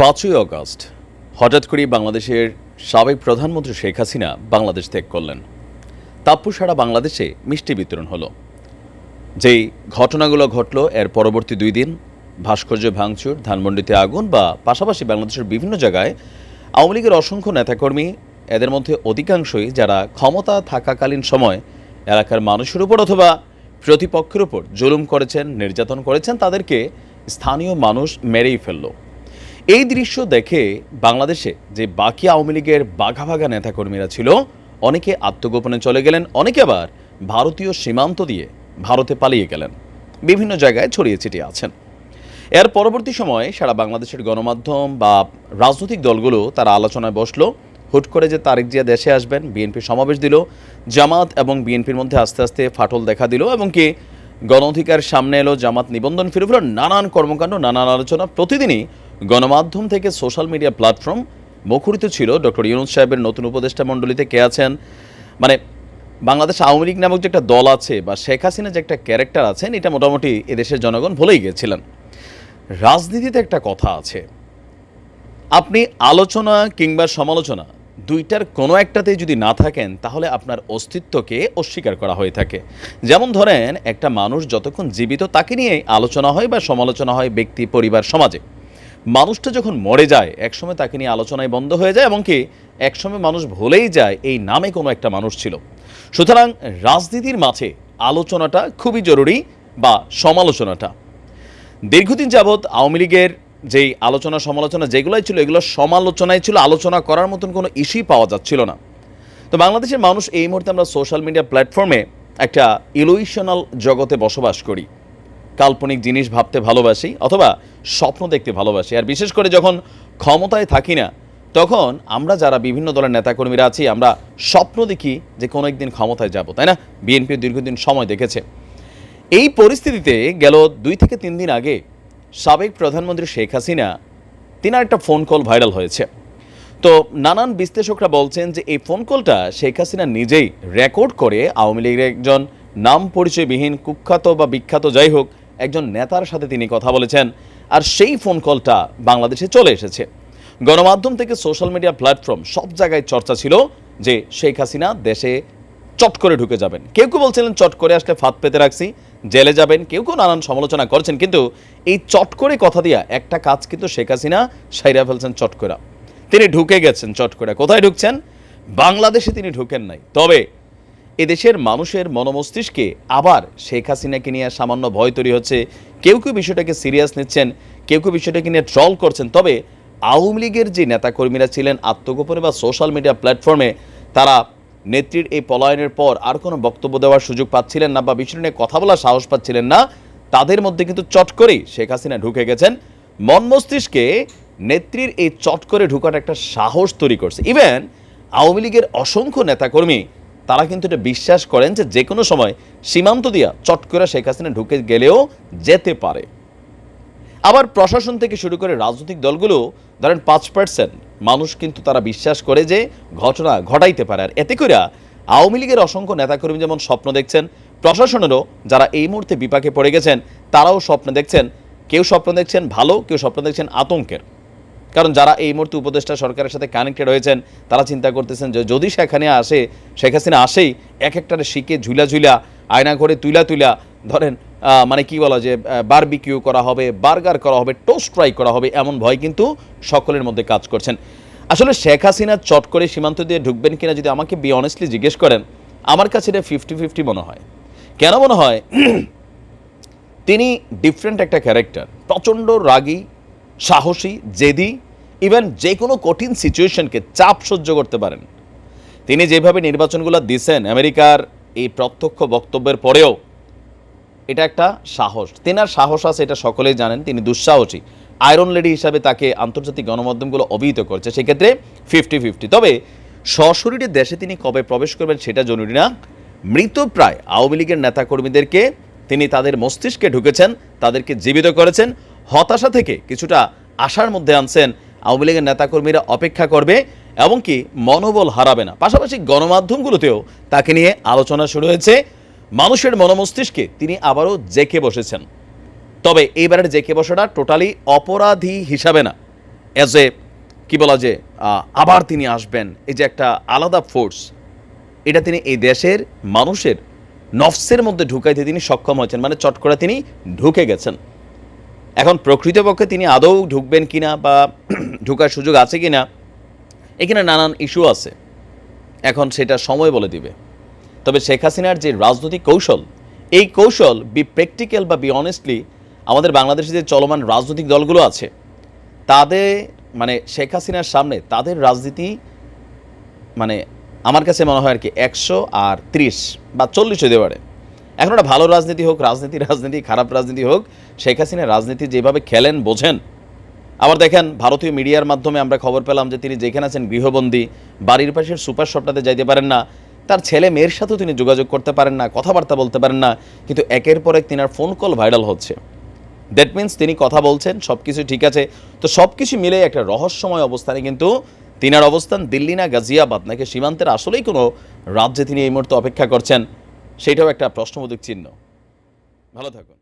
পাঁচই অগস্ট, হঠাৎ করেই বাংলাদেশের সাবেক প্রধানমন্ত্রী শেখ হাসিনা বাংলাদেশ ত্যাগ করলেন। তাপ্পু সারা বাংলাদেশে মিষ্টি বিতরণ হলো। যেই ঘটনাগুলো ঘটলো, এর পরবর্তী দুই দিন ভাস্কর্য ভাঙচুর, ধানমন্ডিতে আগুন বা পাশাপাশি বাংলাদেশের বিভিন্ন জায়গায় আওয়ামী লীগের অসংখ্য নেতাকর্মী, এদের মধ্যে অধিকাংশই যারা ক্ষমতা থাকাকালীন সময় এলাকার মানুষের উপর অথবা প্রতিপক্ষের উপর জুলুম করেছেন, নির্যাতন করেছেন, তাদেরকে স্থানীয় মানুষ মেরেই ফেলল। এই দৃশ্য দেখে বাংলাদেশে যে বাকি আওয়ামী লীগের বাঘা বাঘা নেতাকর্মীরা ছিল, অনেকে আত্মগোপনে চলে গেলেন, অনেকে আবার ভারতীয় সীমান্ত দিয়ে ভারতে পালিয়ে গেলেন। বিভিন্ন জায়গায় ছড়িয়ে ছিটিয়ে আছেন। এর পরবর্তী সময়ে সারা বাংলাদেশের গণমাধ্যম বা রাজনৈতিক দলগুলো তারা আলোচনায় বসল। হুট করে যে তারেক জিয়া দেশে আসবেন, বিএনপি সমাবেশ দিল, জামাত এবং বিএনপির মধ্যে আস্তে আস্তে ফাটল দেখা দিল এবং কি গণ অধিকার সামনে এলো, জামাত নিবন্ধন ফিরে ফিরে নানান কর্মকাণ্ড, নানান আলোচনা প্রতিদিনই গণমাধ্যম থেকে সোশ্যাল মিডিয়া প্ল্যাটফর্ম মুখরিত ছিল। ডক্টর ইউনুস সাহেবের নতুন উপদেষ্টা মণ্ডলীতে কে আছেন? মানে বাংলাদেশ আওয়ামী লীগ নামক যে একটা দল আছে বা শেখ হাসিনা যে একটা ক্যারেক্টার আছেন, এটা মোটামুটি এদেশের জনগণ ভুলেই গিয়েছিলেন রাজনীতিতে একটা কথা আছে। আপনি আলোচনা কিংবা সমালোচনা দুইটার কোনো একটাতে যদি না থাকেন, তাহলে আপনার অস্তিত্বকে অস্বীকার করা হয়ে থাকে। যেমন ধরেন, একটা মানুষ যতক্ষণ জীবিত, তাকে নিয়ে আলোচনা হয় বা সমালোচনা হয় ব্যক্তি, পরিবার, সমাজে। মানুষটা যখন মরে যায়, একসময় তাকে নিয়ে আলোচনায় বন্ধ হয়ে যায় এবং কি, একসময় মানুষ ভুলেই যায় এই নামে কোনো একটা মানুষ ছিল। সুতরাং রাজনীতির মাঝে আলোচনাটা খুবই জরুরি বা সমালোচনাটা। দীর্ঘদিন যাবৎ আওয়ামী লীগের যেই আলোচনা, সমালোচনা যেগুলোই ছিল, এগুলো সমালোচনায় ছিল, আলোচনা করার মতন কোনো ইস্যুই পাওয়া যাচ্ছিল না। তো বাংলাদেশের মানুষ এই মুহূর্তে আমরা সোশ্যাল মিডিয়া প্ল্যাটফর্মে একটা ইলুইশনাল জগতে বসবাস করি। কাল্পনিক জিনিস ভাবতে ভালোবাসি অথবা স্বপ্ন দেখতে ভালোবাসি। আর বিশেষ করে যখন ক্ষমতায় থাকি না, তখন আমরা যারা বিভিন্ন দলের নেতাকর্মীরা আছি, আমরা স্বপ্ন দেখি যে কোনো একদিন ক্ষমতায় যাব, তাই না? বিএনপি দীর্ঘদিন সময় দেখেছে। এই পরিস্থিতিতে গেল দুই থেকে তিন দিন আগে সাবেক প্রধানমন্ত্রী শেখ হাসিনা তিনার একটা ফোন কল ভাইরাল হয়েছে। তো নানান বিশ্লেষকরা বলছেন যে এই ফোন কলটা শেখ হাসিনা নিজেই রেকর্ড করে আওয়ামী লীগের একজন নাম পরিচয়বিহীন কুখ্যাত বা বিখ্যাত যাই হোক একজন নেতার সাথে তিনি কথা বলেছেন, আর সেই ফোন কলটা বাংলাদেশে চলে এসেছে। গণমাধ্যম থেকে সোশ্যাল মিডিয়া প্ল্যাটফর্ম সব জায়গায় চর্চা ছিল যে শেখ হাসিনা দেশে চট করে ঢুকে যাবেন। কেউ কেউ বলছিলেন, চট করে আসলে ফাঁদ পেতে রাখছি, জেলে যাবেন। কেউ কেউ নানান সমালোচনা করছেন, কিন্তু এই চট করে কথা দিয়া একটা কাজ কিন্তু শেখ হাসিনা সাইরা ফেলছেন চট করে তিনি ঢুকে গেছেন চট করে কোথায় ঢুকছেন? বাংলাদেশে তিনি ঢুকেন নাই। তবে এদেশের মানুষের মনোমস্তিষ্কে আবার শেখ হাসিনাকে নিয়ে সামান্য ভয় তৈরি হচ্ছে। কেউ কেউ বিষয়টাকে সিরিয়াস নিচ্ছেন, কেউ কেউ বিষয়টাকে নিয়ে ট্রল করছেন। তবে আওয়ামী লীগের যে নেতাকর্মীরা ছিলেন আত্মগোপনে বা সোশ্যাল মিডিয়া প্ল্যাটফর্মে, তারা নেত্রীর এই পলায়নের পর আর কোনো বক্তব্য দেওয়ার সুযোগ পাচ্ছিলেন না বা বিষয় নিয়ে কথা বলার সাহস পাচ্ছিলেন না। তাদের মধ্যে কিন্তু চট করেই শেখ হাসিনা ঢুকে গেছেন। মন মস্তিষ্কে নেত্রীর এই চট করে ঢুকার একটা সাহস তৈরি করছে। ইভেন আওয়ামী লীগের অসংখ্য নেতাকর্মী তারা কিন্তু এটা বিশ্বাস করেন যে যে কোনো সময় সীমান্ত দিয়া চট করে শেখ হাসিনা ঢুকে গেলেও যেতে পারে। আবার প্রশাসন থেকে শুরু করে রাজনৈতিক দলগুলো, ধরেন পাঁচ পার্সেন্ট মানুষ কিন্তু তারা বিশ্বাস করে যে ঘটনা ঘটাইতে পারে। আর এতে করে আওয়ামী লীগের অসংখ্য নেতাকর্মী যেমন স্বপ্ন দেখছেন, প্রশাসনেরও যারা এই মুহূর্তে বিপাকে পড়ে গেছেন, তারাও স্বপ্ন দেখছেন, কেউ স্বপ্ন দেখছেন ভালো, কেউ স্বপ্ন দেখছেন আতঙ্কের। কারণ যারা এই মুহূর্তে উপদেষ্টা সরকারের সাথে কানেক্টেড হয়েছেন তারা চিন্তা করতেছেন যে যদি সেখানে আসে, শেখ হাসিনা আসেই এক একটারে শিখে ঝুলা ঝুলা, আয়না করে তুলা তুলা, ধরেন মানে কি বলা যে বারবিকিউ করা হবে বার্গার করা হবে টোস্ট ফ্রাই করা হবে, এমন ভয় কিন্তু সকলের মধ্যে কাজ করছেন। আসলে শেখ হাসিনা চট করে সীমান্ত দিয়ে ঢুকবেন কিনা যদি আমাকে বি অনেস্টলি জিজ্ঞেস করেন, আমার কাছে এটা ফিফটি ফিফটি মনে হয়। কেন মনে হয়? তিনি ডিফারেন্ট একটা ক্যারেক্টার প্রচণ্ড রাগী সাহসী, জেদি ইভেন যে কোনো কঠিন সিচুয়েশনকে চাপ সহ্য করতে পারেন। তিনি যেভাবে নির্বাচনগুলো দিছেন, আমেরিকার এই প্রত্যক্ষ বক্তব্যের পরেও, এটা একটা সাহস। তেনার সাহস আছে, এটা সকলেই জানেন, তিনি দুঃসাহসী। আয়রন লেডি হিসাবে তাকে আন্তর্জাতিক গণমাধ্যমগুলো অভিহিত করছে, সেক্ষেত্রে ফিফটি ফিফটি তবে সশরীরে দেশে তিনি কবে প্রবেশ করবেন সেটা জরুরি না। মৃতপ্রায় আওয়ামী লীগের নেতাকর্মীদেরকে তিনি তাদের মস্তিষ্কে ঢুকেছেন, তাদেরকে জীবিত করেছেন। হতাশা থেকে কিছুটা আশার মধ্যে আনছেন আওয়ামী লীগের নেতাকর্মীরা অপেক্ষা করবে এবং কি মনোবল হারাবে না। পাশাপাশি গণমাধ্যমগুলোতেও তাকে নিয়ে আলোচনা শুরু হয়েছে। মানুষের মনোমস্তিষ্কে তিনি আবারও জেকে বসেছেন। তবে এইবারের জেকে বসাটা টোটালি অপরাধী হিসাবে না। অ্যাজ এ, কী বলা যে আবার তিনি আসবেন। এই যে একটা আলাদা ফোর্স, এটা তিনি এই দেশের মানুষের নফসের মধ্যে ঢুকাইতে তিনি সক্ষম হয়েছেন। মানে চট করে তিনি ঢুকে গেছেন। এখন প্রকৃতপক্ষে তিনি আদৌ ঢুকবেন কিনা বা ঢুকার সুযোগ আছে কিনা, এখানে নানান ইস্যু আছে। এখন সেটা সময় বলে দিবে। তবে শেখ হাসিনার যে রাজনৈতিক কৌশল, এই কৌশল বি প্র্যাকটিক্যাল বা বি অনেস্টলি আমাদের বাংলাদেশে যে চলমান রাজনৈতিক দলগুলো আছে, তাদের মানে শেখ হাসিনার সামনে তাদের রাজনীতি মানে আমার কাছে মনে হয় আর কি একশো আর ত্রিশ বা চল্লিশ হতে পারে। এখন ওটা ভালো রাজনীতি হোক, রাজনীতি রাজনীতি, খারাপ রাজনীতি হোক, শেখ হাসিনা রাজনীতি যেভাবে খেলেন, বোঝেন। আবার দেখেন, ভারতীয় মিডিয়ার মাধ্যমে আমরা খবর পেলাম যে তিনি যেখানে আছেন, গৃহবন্দী, বাড়ির পাশের সুপার শপটাতে যাইতে পারেন না। তার ছেলে মেয়ের সাথেও তিনি যোগাযোগ করতে পারেন না, কথাবার্তা বলতে পারেন না, কিন্তু একের পর এক তিনার ফোন কল ভাইরাল হচ্ছে। দ্যাট মিন্স তিনি কথা বলছেন সব কিছু ঠিক আছে। তো সব কিছু মিলে একটা রহস্যময় অবস্থানে কিন্তু তিনার অবস্থান দিল্লি না গাজিয়াবাদ, নাকি সীমান্তের আসলেই কোনো রাজ্যে তিনি এই মুহূর্তে অপেক্ষা করছেন। সেটাও একটা প্রশ্নবোধক চিহ্ন। ভালো থাকুন।